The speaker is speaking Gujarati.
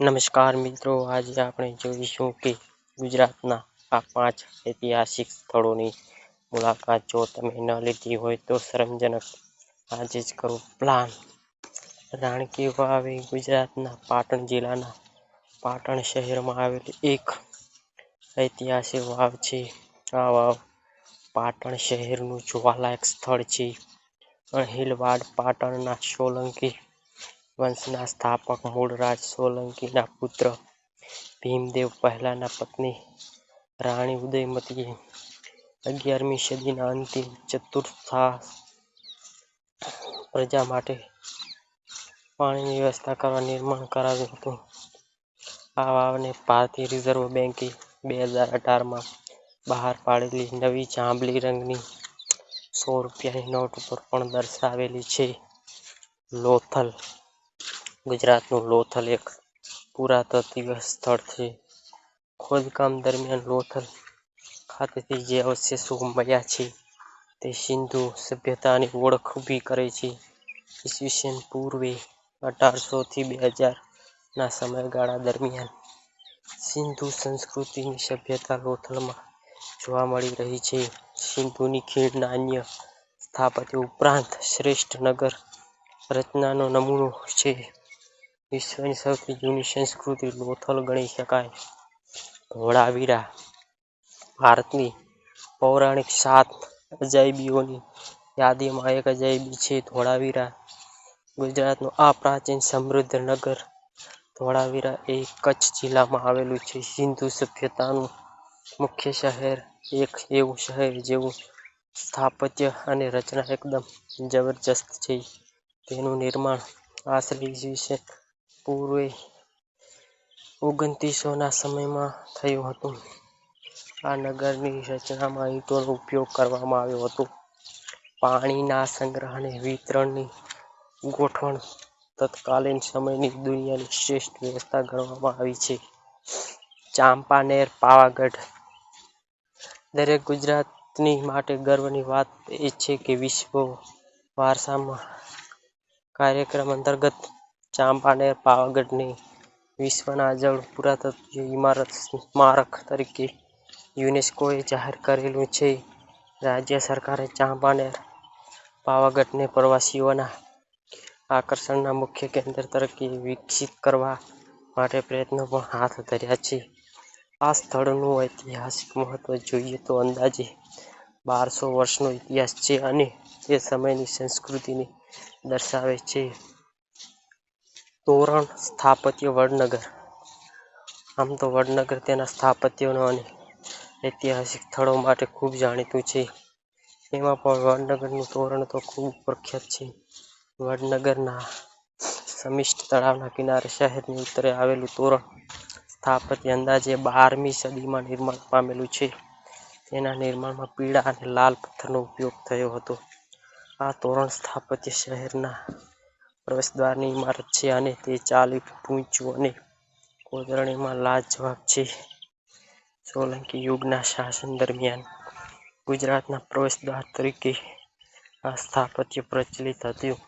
નમસ્કાર મિત્રો, આજે આપણે જોઈશું કે ગુજરાતના આ પાંચ ઐતિહાસિક સ્થળોની મુલાકાત. જો તમે ન લીધી હોય તો શરમજનક. આજે જ કરો પ્લાન રાણકી વાવ ગુજરાતના પાટણ જિલ્લાના પાટણ શહેરમાં આવેલી એક ઐતિહાસિક વાવ છે. આ વાવ પાટણ શહેરનું જોવાલાયક સ્થળ છે. અણહિલવાડ પાટણના સોલંકી વંશના સ્થાપક મૂળરાજ સોલંકીના પુત્ર ભીમદેવ પહેલાના પત્ની રાણી ઉદયમતીએ અગિયારમી સદીના અંતિમ ચતુર્થાસ પ્રજા માટે પાણીની વ્યવસ્થા કરવા નિર્માણ કરાવ્યું હતું. આ વાવને ભારતીય રિઝર્વ બેન્કે બે હજાર અઢારમાં બહાર પાડેલી નવી જાંબલી રંગની સો રૂપિયાની નોટ ઉપર પણ દર્શાવેલી છે લોથલ. ગુજરાતનું લોથલ એક પુરાતત્વીય સ્થળ છે. ખોદકામ દરમિયાન લોથલ ખાતેથી જે અવશેષો મળ્યા છે તે સિંધુ સભ્યતાની ઓળખ ઊભી કરે છે. ઈસવીસન પૂર્વે અઢારસોથી બે હજારના સમયગાળા દરમિયાન સિંધુ સંસ્કૃતિની સભ્યતા લોથલમાં જોવા મળી રહી છે. સિંધુની ખીણના અન્ય સ્થાપત્ય ઉપરાંત શ્રેષ્ઠ નગર રચનાનો નમૂનો છે. વિશ્વની સૌથી જૂની સંસ્કૃતિ લોથલ ગણી શકાય. ધોળાવીરા ભારતની પૌરાણિક સાત અજાયબીઓની યાદીમાં એક અજાયબી છે ધોળાવીરા. ગુજરાતનું આ પ્રાચીન સમૃદ્ધ નગર ધોળાવીરા એ કચ્છ જિલ્લામાં આવેલું છે. સિંધુ સભ્યતાનું મુખ્ય શહેર એક એવું શહેર જેવું સ્થાપત્ય અને રચના એકદમ જબરજસ્ત છે. તેનું નિર્માણ આશરે ઈસવીસન પૂર્વે ઓગણત્રીસો ના સમયમાં થયું હતું. આ નગરની રચનામાં ઈંટોનો ઉપયોગ કરવામાં આવ્યો હતો. પાણીના સંગ્રહ અને વિતરણની ગોઠવણ તત્કાલીન સમયની દુનિયાની શ્રેષ્ઠ વ્યવસ્થા ગણવામાં આવી છે. ચાંપાનેર, પાવાગઢ દરેક ગુજરાતની માટે ગર્વની વાત એ છે કે વિશ્વ વારસામાં કાર્યક્રમ અંતર્ગત ચાંપાનેર, પાવાગઢની વિશ્વના જળ પુરાતત્વ ઇમારત સ્મારક તરીકે યુનેસ્કોએ જાહેર કરેલું છે. રાજ્ય સરકારે ચાંપાનેર, પાવાગઢને પ્રવાસીઓના આકર્ષણના મુખ્ય કેન્દ્ર તરીકે વિકસિત કરવા માટે પ્રયત્નો પણ હાથ ધર્યા છે. આ સ્થળનું ઐતિહાસિક મહત્વ જોઈએ તો અંદાજે બારસો વર્ષનો ઇતિહાસ છે અને તે સમયની સંસ્કૃતિને દર્શાવે છે. તોરણ સ્થાપત્ય વડનગર. આમ તો વડનગર તેના સ્થાપત્યનો અને ઐતિહાસિક સ્થળો માટે ખૂબ જાણીતું છે. એમાં પણ વડનગરનું તોરણ તો ખૂબ પ્રખ્યાત છે. વડનગરના સમિષ્ટ તળાવના કિનારે શહેરની ઉત્તરે આવેલું તોરણ સ્થાપત્ય અંદાજે બારમી સદીમાં નિર્માણ પામેલું છે. તેના નિર્માણમાં પીળા અને લાલ પથ્થરનો ઉપયોગ થયો હતો. આ તોરણ સ્થાપત્ય શહેરના પ્રવેશદ્વારની ઇમારત છે અને તે ચાલી ઊંચું અને કોતરણીમાં લાજવાબ છે. સોલંકી યુગના શાસન દરમિયાન ગુજરાતના પ્રવેશદ્વાર તરીકે આ સ્થાપત્ય પ્રચલિત હતું.